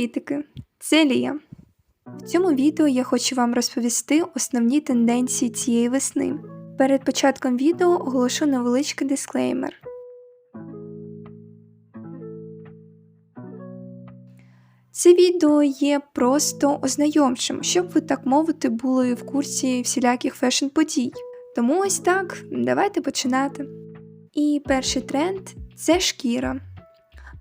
Привітики! Це Лія. В цьому відео я хочу вам розповісти основні тенденції цієї весни. Перед початком відео оголошу невеличкий дисклеймер. Це відео є просто ознайомчим, щоб ви так мовити були в курсі всіляких фешн-подій. Тому ось так, давайте починати. І перший тренд це шкіра.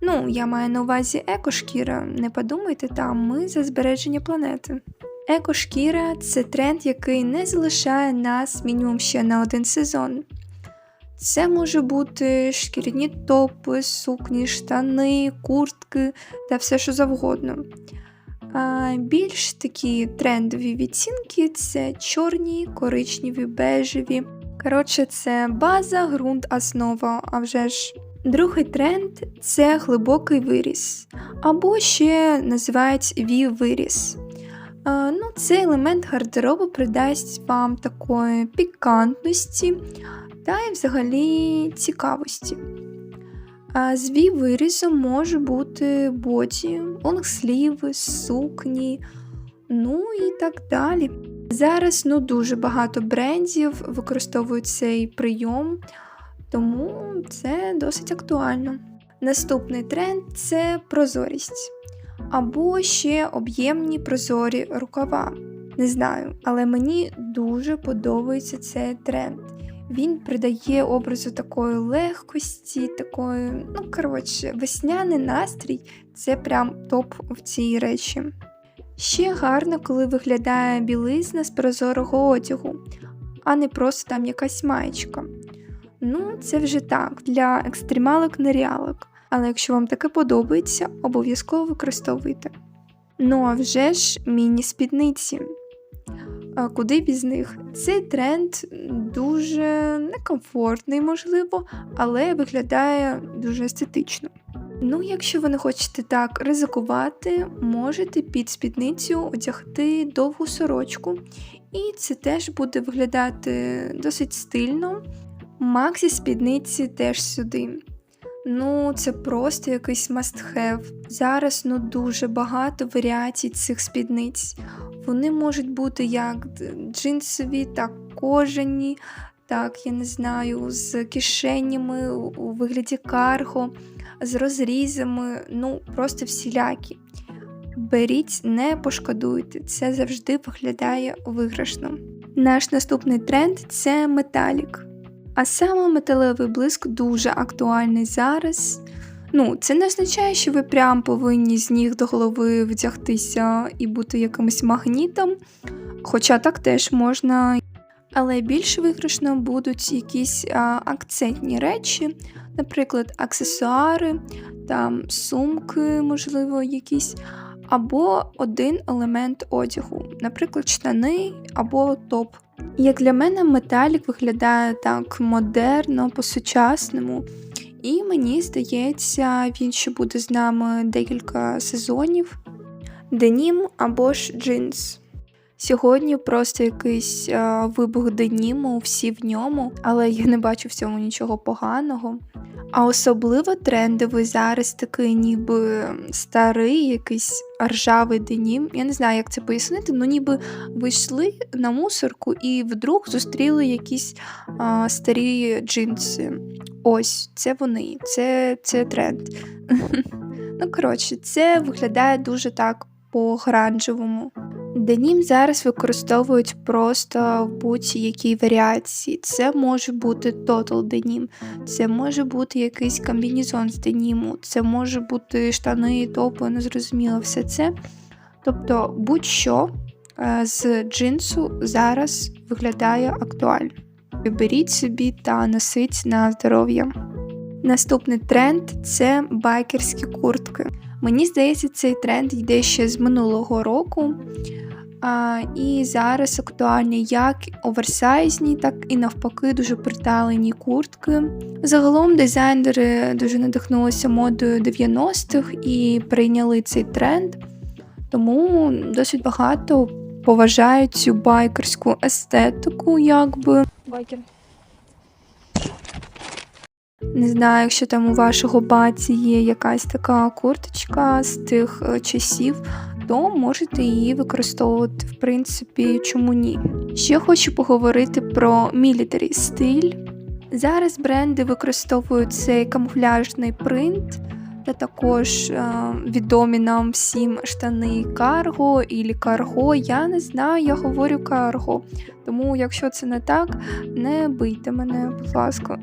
Ну, я маю на увазі екошкіра, не подумайте там, ми за збереження планети. Екошкіра це тренд, який не залишає нас мінімум ще на один сезон. Це може бути шкіряні топи, сукні, штани, куртки та все що завгодно. А більш такі трендові відцінки це чорні, коричневі, бежеві. Коротше, це база, ґрунт, основа, а вже ж. Другий тренд це глибокий виріс, або ще називають ві-виріс. Ну, Цей елемент гардеробу придасть вам такої пікантності та й взагалі цікавості. З ві-вирізом може бути боді, лонгсліви, сукні, ну і так далі. Зараз ну, дуже багато брендів використовують цей прийом. Тому це досить актуально. Наступний тренд це прозорість. Або ще об'ємні прозорі рукава. Не знаю, але мені дуже подобається цей тренд. Він придає образу такої легкості, такої, ну, коротше, весняний настрій це прям топ в цій речі. Ще гарно, коли виглядає білизна з прозорого одягу, а не просто там якась маєчка. Ну, це вже так, для екстремалок нереалок. Але якщо вам таке подобається, обов'язково використовуйте. Ну а вже ж міні-спідниці. Куди без них? Цей тренд дуже некомфортний, можливо, але виглядає дуже естетично. Ну, якщо ви не хочете так ризикувати, можете під спідницю одягти довгу сорочку, і це теж буде виглядати досить стильно. Максі спідниці теж сюди. Ну, це просто якийсь must-have. Зараз ну дуже багато варіацій цих спідниць. Вони можуть бути як джинсові, так кожані, так, я не знаю, з кишенями у вигляді карго, з розрізами, ну, просто всілякі. Беріть, не пошкодуйте, це завжди виглядає виграшно. Наш наступний тренд це металік. А саме металевий блиск дуже актуальний зараз. Ну, це не означає, що ви прям повинні з ніг до голови вдягтися і бути якимось магнітом, хоча так теж можна. Але більш виграшно будуть якісь а, акцентні речі, наприклад, аксесуари, там сумки, можливо, якісь, або один елемент одягу, наприклад, штани або топ. Як для мене, металік виглядає так модерно, по-сучасному, і мені здається, він ще буде з нами декілька сезонів. Денім або ж джинс. Сьогодні просто якийсь а, вибух деніму, всі в ньому, але я не бачу в цьому нічого поганого. А особливо трендовий зараз такий ніби старий, якийсь ржавий денім. Я не знаю, як це пояснити, ну ніби вийшли на мусорку і вдруг зустріли якісь а, старі джинси. Ось, це вони, це, це тренд. Ну, коротше, це виглядає дуже так по-гранжевому. Денім зараз використовують просто в будь-якій варіації. Це може бути Total денім, це може бути якийсь комбінезон з деніму, це може бути штани, топи, незрозуміло все це. Тобто будь-що е, з джинсу зараз виглядає актуально. Беріть собі та носить на здоров'я. Наступний тренд це байкерські куртки. Мені здається, цей тренд йде ще з минулого року. А, І зараз актуальні як оверсайзні, так і навпаки дуже приталені куртки. Загалом дизайнери дуже надихнулися модою 90-х і прийняли цей тренд, тому досить багато поважають цю байкерську естетику, якби. Байкер. Не знаю, якщо там у вашого баті є якась така курточка з тих е, часів, то можете її використовувати, в принципі, чому ні. Ще хочу поговорити про мілітарі стиль. Зараз бренди використовують цей камуфляжний принт та також е, відомі нам всім штани карго і карго. Я не знаю, я говорю карго. Тому, якщо це не так, не бийте мене, будь ласка.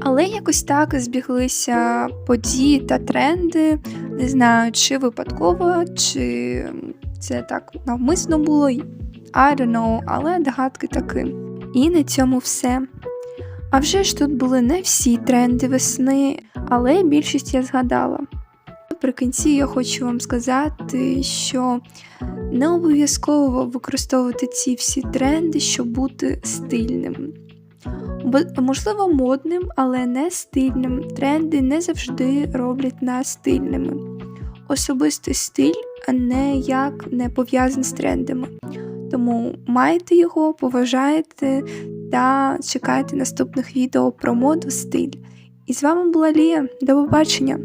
Але якось так збіглися події та тренди. Не знаю, чи випадково, чи це так навмисно було. I don't know, але догадки таки. І на цьому все. А вже ж тут були не всі тренди весни, але більшість я згадала. Наприкінці я хочу вам сказати, що не обов'язково використовувати ці всі тренди, щоб бути стильним. Можливо, модним, але не стильним. Тренди не завжди роблять нас стильними. Особистий стиль ніяк не пов'язаний з трендами. Тому майте його, поважайте та чекайте наступних відео про моду стиль. І з вами була Лія. До побачення!